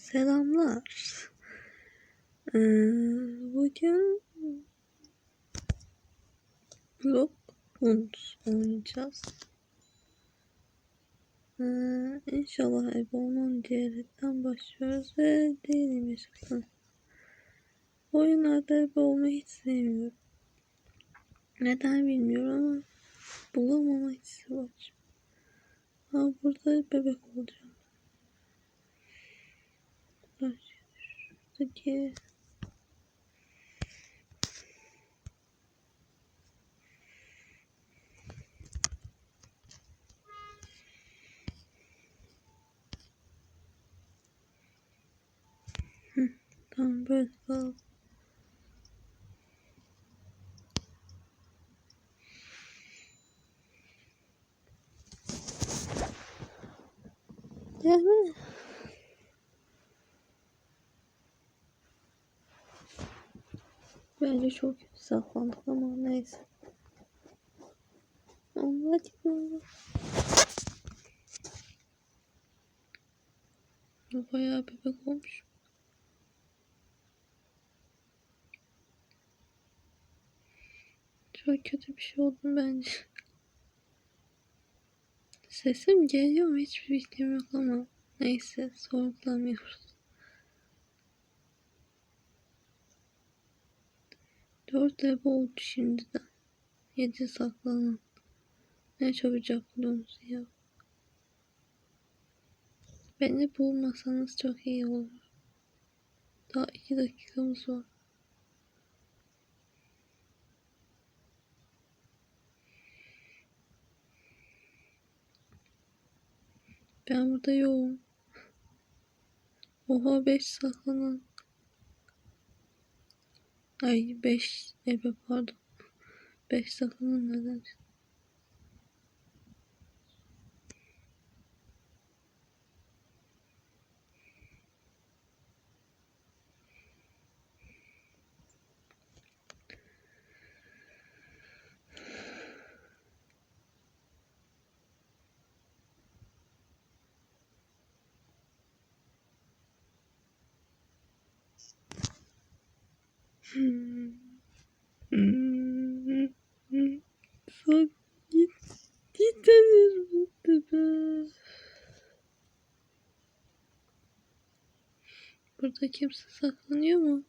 Selamlar. Ee, bugün Block Hunt oynayacağız. Ee, inşallah ebe olmam diyerekten başlıyoruz ve değilim yaşasın. Oyunlarda ebe olmayı hiç sevmiyorum. Neden bilmiyorum ama bulamama hissi var. Ha burada bebek olacağım. Hı, Tamam böyle kaldı. Gelme. Bence çok kötü saklandık ama neyse. Allah. Bu bayağı bebek olmuş. Çok kötü bir şey oldu bence. Sesim geliyor mu hiçbir fikrim yok ama neyse sorgulamıyoruz. Dört ebe oldu şimdiden. Yedi saklanan. Ne çabucak buldunuz ya. Beni bulmasanız çok iyi olur. Daha iki dakikamız var. Ben burada yoğum. Oha 5 saklanan. Ay 5 ebe pardon. 5 saklanan neden? Son git. Git be. Burada kimse saklanıyor mu?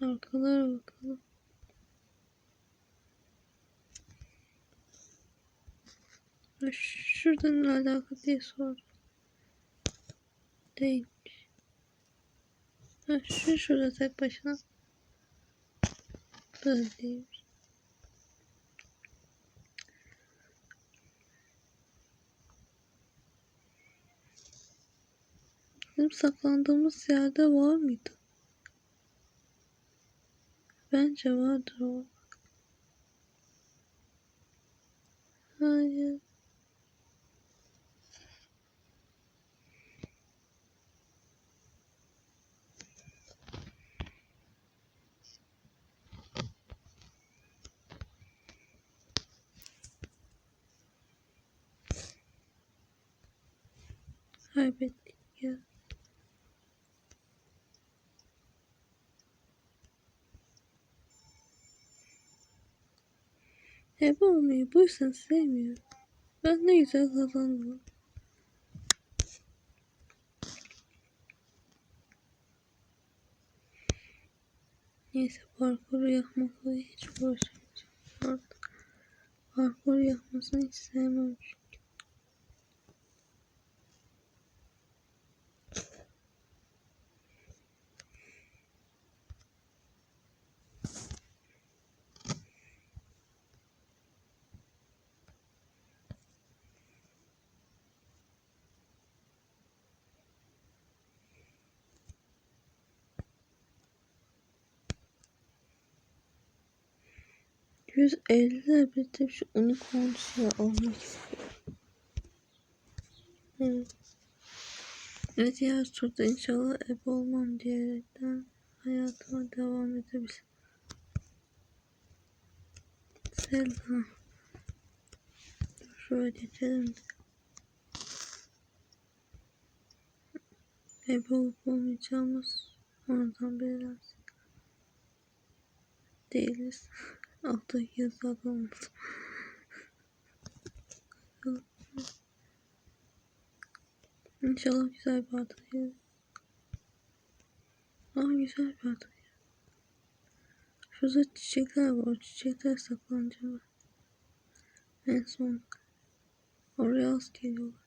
Arkalara bakalım. Şuradan alakalı diye sordum. Değilmiş. Ha, şu şurada tek başına. Böyle değilmiş. Bizim saklandığımız yerde var mıydı? Bence vardır o. kaybettik ya. Hep olmayı bu yüzden sevmiyorum. Ben ne güzel kazandım. Neyse parkuru yakmakla hiç uğraşamayacağım. Parkur yakmasını hiç sevmemişim. 150 bir de şu unicorn siyah almak istiyorum. Evet. Evet diğer turda inşallah ebe olmam diyerekten hayatıma devam edebilirim. Zelda. Şöyle geçelim. Ebe olup olmayacağımız oradan biraz değiliz. Alttaki yazıda olmadı. İnşallah güzel bir gelir. Aa güzel bir gelir. Şurada çiçekler var. Çiçekler saklanacak. En son oraya az geliyorlar.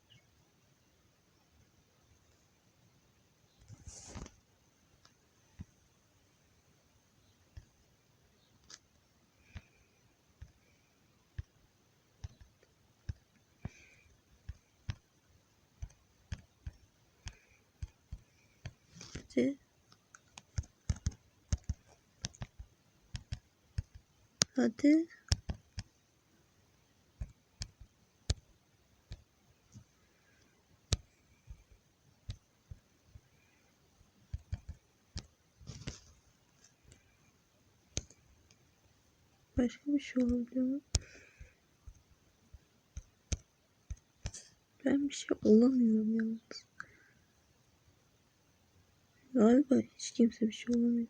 Hadi. Hadi. Başka bir şey olabilir mi? Ben bir şey olamıyorum yalnız. Galiba hiç kimse bir şey olamıyor.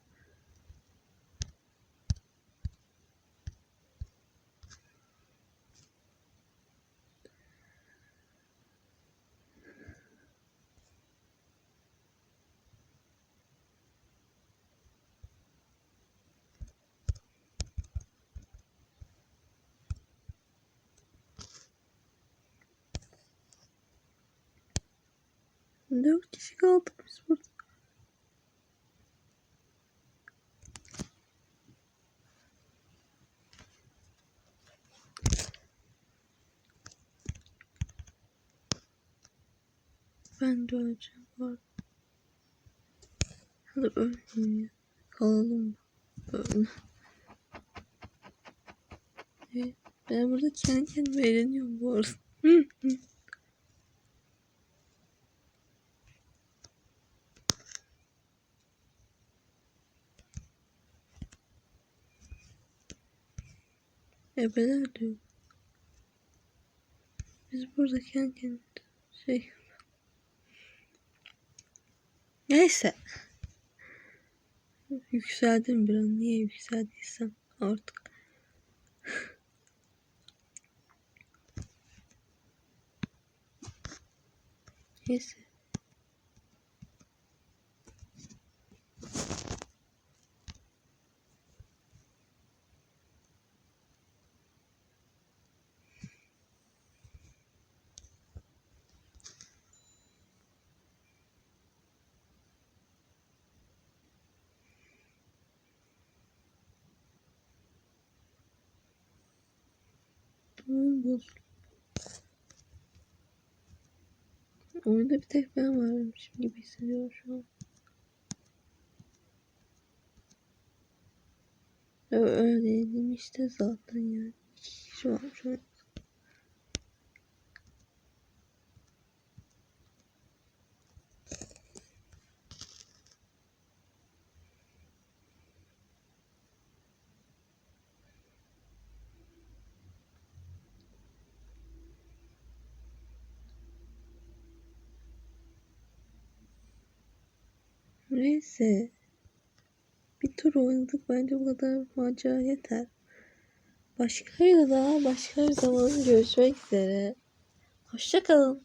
Dört kişi kaldık biz burada. Ben de öleceğim var. Hadi ölmeyeyim ya. Kalalım. Öyle. Evet, ben burada kendi kendime eğleniyorum bu arada. Ebeler diyor. Biz burada kendi şey... Neyse. Yükseldim bir an. Niye yükseldiysem artık. Neyse. Oyunda bir tek ben varmışım gibi hissediyorum şu an. Ö- Öyleydim işte zaten yani. Şu an şu Neyse. Bir tur oynadık. Bence bu kadar macera yeter. Başka bir daha başka bir zaman görüşmek üzere. Hoşçakalın.